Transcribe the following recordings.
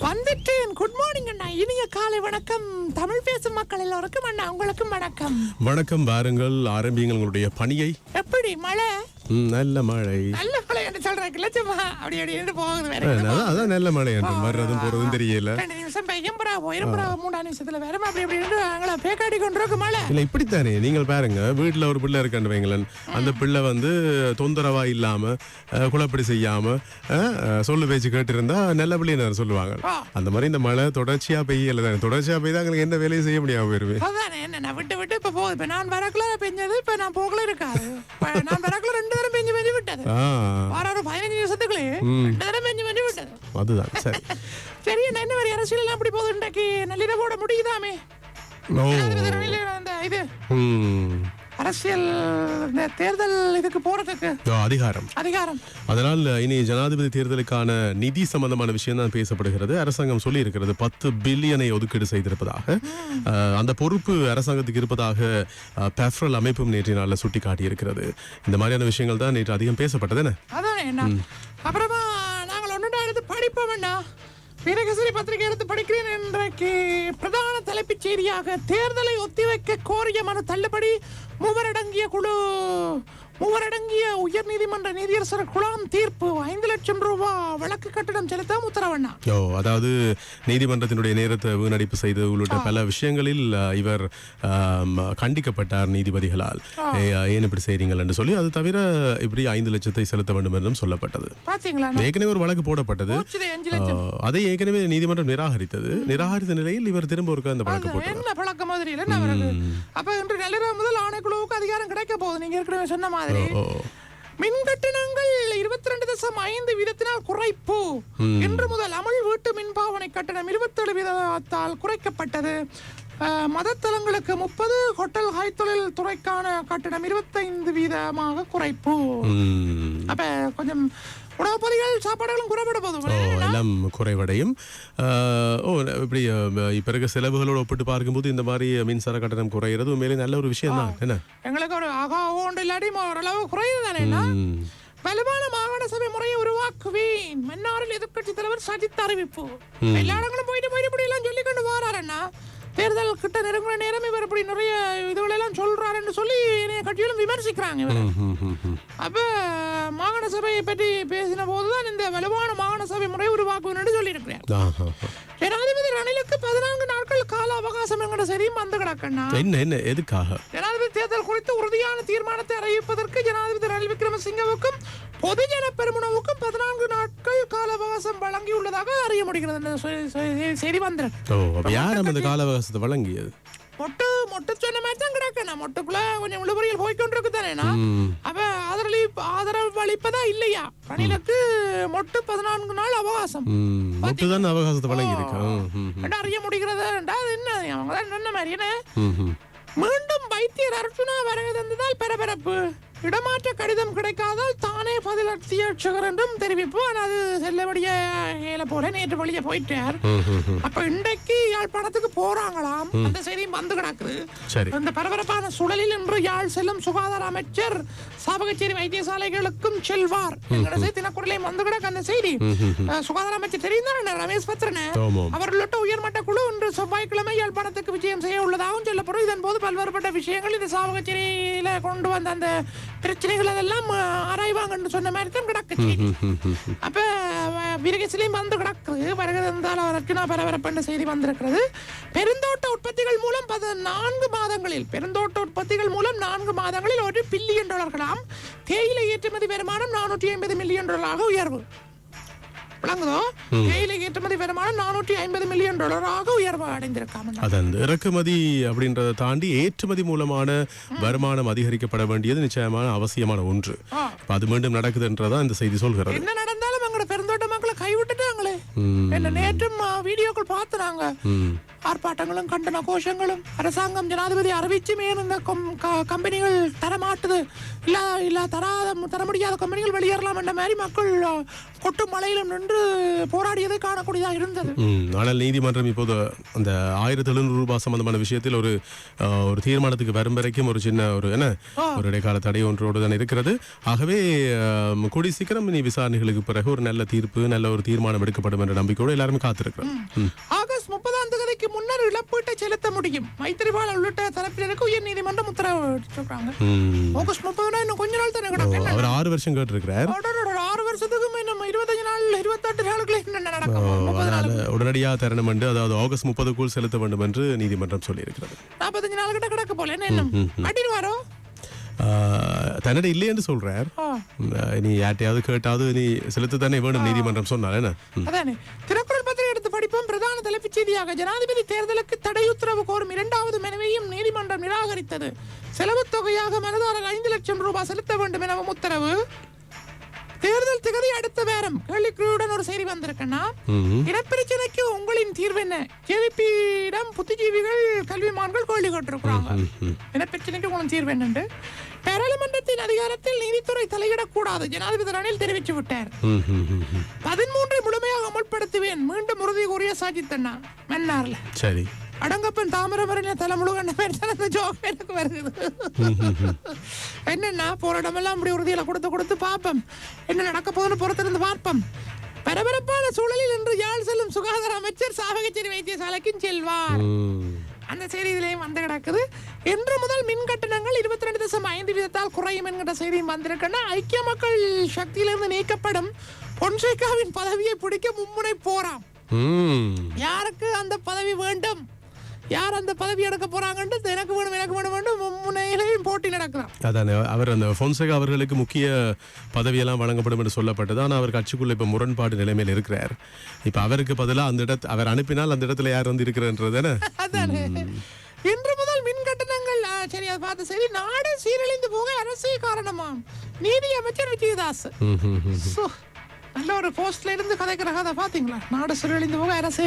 வந்துட்டேன். Good morning அண்ணா. இனிய காலை வணக்கம். தமிழ் பேசும் மக்கள் எல்லோருக்கும் அண்ணா உங்களுக்கும் வணக்கம். வணக்கம் வாருங்கள். ஆரம்பியுங்கள் உங்களுடைய பணியை. எப்படி மழை? நல்ல மழை. நல்ல சொல்றதுக்கு லட்சமா அப்படி அப்படி போகுது வேற. அதான் நல்ல மழை வர்றதும் போறதும் தெரியல. ரெண்டு நிமிஷம் பெய்யும் புறாவோ இருபுறாவோ மூணாம் நிமிஷத்துல வேற அப்படி இருந்து அங்கள பேக்காடி கொண்டிருக்கு மழை. இல்ல இப்படித்தானே? நீங்கள் பாருங்க வீட்டுல ஒரு பிள்ளை இருக்கான்னு வைங்களேன். அந்த பிள்ளை வந்து தொந்தரவா இல்லாம குழப்படி செய்யாம சொல்லு பேச்சு கேட்டிருந்தா நல்ல பிள்ளைன்னு சொல்லுவாங்க. அந்த மாதிரி இந்த மழை தொடர்ச்சியா பெய்யல தானே? தொடர்ச்சியா பெய்தா எங்களுக்கு என்ன வேலையும் செய்ய முடியாம போயிருவேன் அதானே என்ன நான் விட்டு விட்டு இப்ப போகுது. இப்ப நான் வரக்குள்ள பெஞ்சது இப்ப நான் போகல இருக்காது. நான் வரக்குள்ள ரெண்டு விட்டது. ஒரு பதினஞ்சு நிமிஷத்துக்குள்ளே ரெண்டு தரம் பெஞ்சு விட்டது. அதுதான் சரி. சரி என்ன மாதிரி அரசியல் எல்லாம் அப்படி போகுது? இன்றைக்கு நள்ளிரவோட முடியுதாமே? அந்த இது. அரசியல் தேர்தல் இதுக்கு போறதுக்கு அதிகாரம். அதிகாரம். அதனால் இனி ஜனாதிபதி தேர்தலுக்கான நிதி சம்பந்தமான விஷயம் தான் பேசப்படுகிறது. அரசாங்கம் சொல்லி இருக்கிறது பத்து பில்லியனை ஒதுக்கீடு செய்திருப்பதாக. அந்த பொறுப்பு அரசாங்கத்துக்கு இருப்பதாக பெஃப்ரல் அமைப்பும் நேற்றைய நாளில் சுட்டி காட்டியிருக்கிறது இந்த மாதிரியான விஷயங்கள் தான் நேற்று அதிகம் பேசப்பட்டது அப்புறமா நாங்கள் ஒன்றுடா எடுத்து என்ன பத்திரிகை எடுத்து படிக்கிறேன் இன்றைக்கு பிரதான தலைப்புச் செய்தியாக தேர்தலை ஒத்திவைக்க கோரிய மனு தள்ளுபடி மூவரடங்கிய குழு மூவரடங்கிய உயர்நீதிமன்ற நீதியரசர் குழாம் தீர்ப்பு ஐந்து லட்சம் ரூபாய் வழக்கு கட்டணம் செலுத்த உத்தரவண்ணா ஓ அதாவது நீதிமன்றத்தினுடைய நேரத்தை வீணடிப்பு செய்து உள்ளிட்ட பல விஷயங்களில் இவர் கண்டிக்கப்பட்டார் நீதிபதிகளால். ஏன் இப்படி செய்றீங்கள் என்று சொல்லி அது தவிர இப்படி ஐந்து லட்சத்தை செலுத்த வேண்டும் என்றும் சொல்லப்பட்டது. பாத்தீங்களா? ஏற்கனவே ஒரு வழக்கு போடப்பட்டது. அதை ஏற்கனவே நீதிமன்றம் நிராகரித்தது. நிராகரித்த நிலையில் இவர் திரும்ப ஒரு அந்த வழக்கு போட்டார் அப்ப இன்று நள்ளிரவு முதல் ஆணைக்குழுவுக்கு அதிகாரம் கிடைக்க போகுது. நீங்க ஏற்கனவே சொன்ன மாதிரி. ஓ மின் கட்டணங்கள் இருபத்தி ரெண்டு தசம் ஐந்து வீதத்தினால் குறைப்பு. இன்று முதல் அமல் வீட்டு மின் பாவனை கட்டணம் இருபத்தேழு வீதத்தால் குறைக்கப்பட்டது. மதத்தலங்களுக்கு முப்பது ஹோட்டல் ஹாய் தொழில் துறைக்கான கட்டணம் இருபத்தைந்து வீதமாக குறைப்பு. அப்ப கொஞ்சம் உணவுப் பொதிகள் சாப்பாடுகளும் குறைபட போதும் எல்லாம் குறைவடையும். ஓ இப்படி இப்ப இருக்க செலவுகளோடு ஒப்பிட்டு பார்க்கும்போது இந்த மாதிரி மின்சார கட்டணம் குறையிறது உண்மையிலே நல்ல ஒரு விஷயம் தான் என்ன? எங்களுக்கு ஒரு ஆகா ஒன்று இல்லாட்டி ஓரளவு குறையுது தானே. வலுவான மாகாண சபை முறையை உருவாக்குவேன். மன்னாரில் எதிர்க்கட்சி தலைவர் சஜித் அறிவிப்பு. எல்லா இடங்களும் போயிட்டு போயிட்டு இப்படி எல்லாம் சொல்லி கொண்டு வராருன்னா தேர்தல் கிட்ட நெருங்குற நேரம் இவர் இப்படி நிறைய சொல்லி கட்சியிலும் விமர்சிக்கிறாங்க. அப்ப மாகாண சபையை பற்றி பேசின போதுதான் இந்த வலுவான மாகாண சபை முறையை உருவாக்குவேன் சொல்லி இருக்கிறார் ஆஹா. ஜனாதிபதி ரணிலுக்கு பதினான்கு நாட்கள் கால அவகாசம் என்கிற சரியும் வந்து கிடக்கண்ணா என்ன என்ன எதுக்காக? ஜனாதிபதி தேர்தல் குறித்து உறுதியான தீர்மானத்தை அறிவிப்பதற்கு ஜனாதிபதி ரணில் விக்ரமசிங்கவுக்கும் பொதுஜன பெருமுனவுக்கும் பதினான்கு நாட்கள் கால அவகாசம் வழங்கியுள்ளதாக அறிய முடிகிறது. இந்த செ- செ- செய்தி வந்திருக்கு. ஓ அப்ப யார் அந்த கால அவகாசத்தை வழங்கியது? மொட்டு மொட்டு சொன்ன மாதிரி தான் கிடக்கு. நான் மொட்டுக்குள்ள கொஞ்சம் இழுபறியில் போய்கொண்டிருக்கு தானேண்ணா அப்ப ஆதரவு ஆதரவு அளிப்பதா இல்லையா? ரணிலுக்கு மொட்டு பதினான்கு நாள் அவகாசம். ம், மட்டும்தான் அவகாசத்தை வழங்கி இருக்கு என்ன அறிய முடிகிறது? அது என்ன? அவங்க தான் சொன்ன மாதிரி மீண்டும் வைத்தியர் அர்ச்சுனா வருகை தந்ததால் பரபரப்பு. இடமாற்ற கடிதம் கிடைக்காதால் தானே பதில் அத்தியட்சகர் என்றும் தெரிவிப்பு அது செல்லபடிய ஏல போல நேற்று வழியே போயிட்டார். அப்ப இன்றைக்கு யாழ்ப்பாணத்துக்கு போறாங்களாம். அந்த செய்தியும் வந்து கிடக்குது இந்த பரபரப்பான சூழலில் இன்று யாழ் செல்லும் சுகாதார அமைச்சர் சாவகச்சேரி வைத்தியசாலைகளுக்கும் செல்வார். என்கிற செய்தி தினக்குரலையும் வந்து கிடக்கு அந்த செய்தி. சுகாதார அமைச்சர் தெரியும் தானே ரமேஷ் பத்ரன? அவர் உள்ளிட்ட உயர்மட்ட குழு இன்று செவ்வாய்க்கிழமை யாழ்ப்பாணத்துக்கு விஜயம் செய்ய உள்ளதாகவும் சொல்லப்படும் இதன் போது பல்வேறுபட்ட விஷயங்கள் இந்த சாவகச்சேரியில கொண்டு வந்த அந்த பிரச்சனைகள் அதெல்லாம் ஆராய்வாங்கன்னு சொன்ன மாதிரி தான் கிடக்கு செய்தி. அப்ப விரகசிலையும் வந்து கிடக்குது வருகை இருந்தால் அவருக்கு நான் பரபரப்பான செய்தி வந்திருக்கிறது. பெருந்தோட்ட உற்பத்திகள் மூலம் பத நான்கு மாதங்களில் பெருந்தோட்ட உற்பத்திகள் மூலம் நான்கு மாதங்களில் ஒரு பில்லியன் டாலர்களாம். தேயிலை ஏற்றுமதி வருமானம் நானூற்றி ஐம்பது மில்லியன் டாலராக உயர்வு. விளங்குதோ தேயிலை ஏற்றுமதி வருமானம் நானூற்றி ஐம்பது மில்லியன் டாலராக உயர்வு அடைந்திருக்காம அது அந்த இறக்குமதி அப்படின்றத தாண்டி ஏற்றுமதி மூலமான வருமானம் அதிகரிக்கப்பட வேண்டியது நிச்சயமான அவசியமான ஒன்று. அது மீண்டும் நடக்குதுன்றதான் இந்த செய்தி சொல்கிறது. என்ன நடந்தாலும் எங்களோட பெருந்தோட்ட மக்களை கைவிட்டுட்டாங்களே. என்ன நேற்றும் வீடியோக்கள் பார்த்துனாங்க. ஆர்ப்பாட்டங்களும் கண்டன கோஷங்களும் அரசாங்கம் ஜனாதிபதி அறிவிச்சுமே இந்த கம்பெனிகள் தரமாட்டுது. இல்ல இல்ல தராத தர முடியாத கம்பெனிகள் வெளியேறலாம் என்ற மாதிரி மக்கள் கொட்டும் மழையிலும் நின்று போராடியதை காணக்கூடியதாக இருந்தது. ஆனால் நீதிமன்றம் இப்போது அந்த ஆயிரத்தி எழுநூறு ரூபாய் சம்பந்தமான விஷயத்தில் ஒரு ஒரு தீர்மானத்துக்கு வரும் வரைக்கும் ஒரு சின்ன ஒரு என்ன ஒரு இடைக்கால தடை ஒன்றோடு தான் இருக்கிறது. ஆகவே கூடி சீக்கிரம் இனி விசாரணைகளுக்கு பிறகு ஒரு நல்ல தீர்ப்பு நல்ல ஒரு தீர்மானம் எடுக்கப்படும் என்ற நம்பிக்கையோடு எல்லாருமே காத்திருக்கிறோம். ஆகஸ்ட் முப்பதாம் தேதிக்கு முன்னர் இழப்பீட்டை செலுத்த முடியும். மைத்திரிபால் உள்ளிட்ட தரப்பினருக்கு உயர் நீதிமன்றம் உத்தரவு சொல்றாங்க ம். ஆகஸ்ட் முப்பதுனா இன்னும் கொஞ்ச நாள் தானே கிடக்கு? அவர் ஆறு வருஷம் கேட்டிருக்கிறார். ஆறு வருஷத்துக்கு இன்னும் இருபத்தஞ்சு நாள் இருபத்தெட்டு நாளுக்குள்ள என்ன நடக்கும்? அதனால உடனடியாக தரணும் என்று அதாவது ஆகஸ்ட் முப்பதுக்குள் செலுத்த வேண்டும் என்று நீதிமன்றம் சொல்லியிருக்கிறது. நாற்பத்தஞ்சு நாள் கிட்ட கிடக்க போல என்ன அடின்னு வரோம் ஆஹ், தன்னிட இல்லை என்று சொல்றார் நீ யார்ட்டையாவது கேட்டாவது நீ செலுத்த தானே வேணும் நீதிமன்றம் சொன்னார் என்ன. அதானே. திருக்குறள் பத்திரிகை எடுத்து படிப்போம். பிரதான தலைப்புச் செய்தியாக ஜனாதிபதி தேர்தலுக்கு தடை உத்தரவு கோரும் இரண்டாவது மனுவையும் நீதிமன்றம் நிராகரித்தது. செலவுத் தொகையாக மனதாரர் ஐந்து லட்சம் ரூபாய் செலுத்த வேண்டும் எனவும் உத்தரவு. தேர்தல் திகதி அடுத்த வாரம். கேள்விக்குறியுடன் ஒரு செய்தி வந்திருக்குன்னா ம்ஹும். இனப்பிரச்சனைக்கு உங்களின் தீர்வு என்ன? ஜேவிபியிடம் புத்திஜீவிகள் கல்விமான்கள் கேள்வி கேட்டிருக்கிறாங்க. இனப்பிரச்சனைக்கு உங்களின் தீர்வு என்னண்டு? பாராளுமன்றத்தின் அதிகாரத்தில் நீதித்துறை தலையிடக்கூடாது. ஜனாதிபதி ரணில் தெரிவித்து விட்டார். பதிமூன்றை முழுமையாக அமல்படுத்துவேன். மீண்டும் உறுதி கூறிய சாஜித் அண்ணா மன்னார்ல. சரி. அடங்கப்பன் தாமிரபரணி தலை முழுகண்ட அந்த ஜோக் எனக்கு வருது. என்னன்னா போராட்டமெல்லாம் அப்படி உறுதியில கொடுத்து கொடுத்து பார்ப்போம். என்ன நடக்க போகுதுன்னு புறத்திருந்து பார்ப்போம். பரபரப்பான சூழலில் இன்று யாழ் செல்லும் சுகாதார அமைச்சர் சாவகச்சேரி வைத்தியசாலைக்கும் செல்வார். அந்த செய்தி இதுலயும் வந்து கிடக்குது. இன்று முதல் மின் கட்டணங்கள் இருபத்தி ரெண்டு தசம் ஐந்து வீதத்தால் குறையும் என்கிற செய்தியும் வந்திருக்குன்னா ஐக்கிய மக்கள் சக்தியிலிருந்து நீக்கப்படும் பொன்சேகாவின் பதவியை பிடிக்க மும்முனை போறாம். ம். யாருக்கு அந்த பதவி வேண்டும்? யார் அந்த பதவி எடுக்க போறாங்கன்ட்டு எனக்கு வேணும் எனக்கு வேணும் வேண்டும் முன்னையிலையும் போட்டி நடக்கலாம் அதானே அவர் அந்த பொன்சேகா அவர்களுக்கு முக்கிய பதவியெல்லாம் வழங்கப்படும் என்று சொல்லப்பட்டது. ஆனால் அவர் கட்சிக்குள்ள இப்ப முரண்பாடு நிலைமையில் இருக்கிறார். இப்ப அவருக்கு பதிலாக அந்த இடத்து அவர் அனுப்பினால் அந்த இடத்துல யார் வந்து இருக்கிறன்றதானே அதானே. இன்று முதல் மின் கட்டணங்கள் சரி அதை பார்த்து சரி நாடு சீரழிந்து போக அரசே காரணமாம். நீதி அமைச்சர் விஜயதாஸ் நல்ல ஒரு போஸ்ட்ல இருந்து கதைக்கிற கதை பாத்தீங்களா? நாடு சீரழிந்து போக அரசே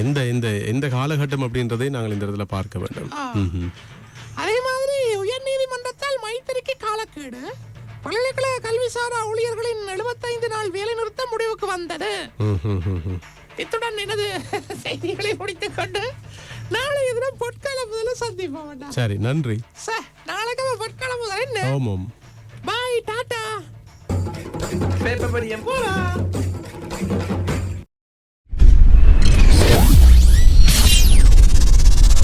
எந்த எந்த எந்த காலகட்டம் அப்படின்றதை நாங்கள் இந்த இடத்துல பார்க்க வேண்டும். அதே மாதிரி உயர் நீதிமன்றத்தால் மைத்திரிக்கு காலக்கேடு. பல்கலைக்கழக கல்விசாரா ஊழியர்களின் 75 நாள் வேலை நிறுத்தம் முடிவுக்கு வந்தது. இத்துடன் எனது செய்திகளை முடித்துக் கொண்டு நாளைய தினம் பொற்கால முதல்ல சந்திப்போம். சரி நன்றி. சார் நாளைக்கு பொற்கால முதல் என்ன? ஓமம் பாய் டாடா. பேப்பர் படியம் போலாம்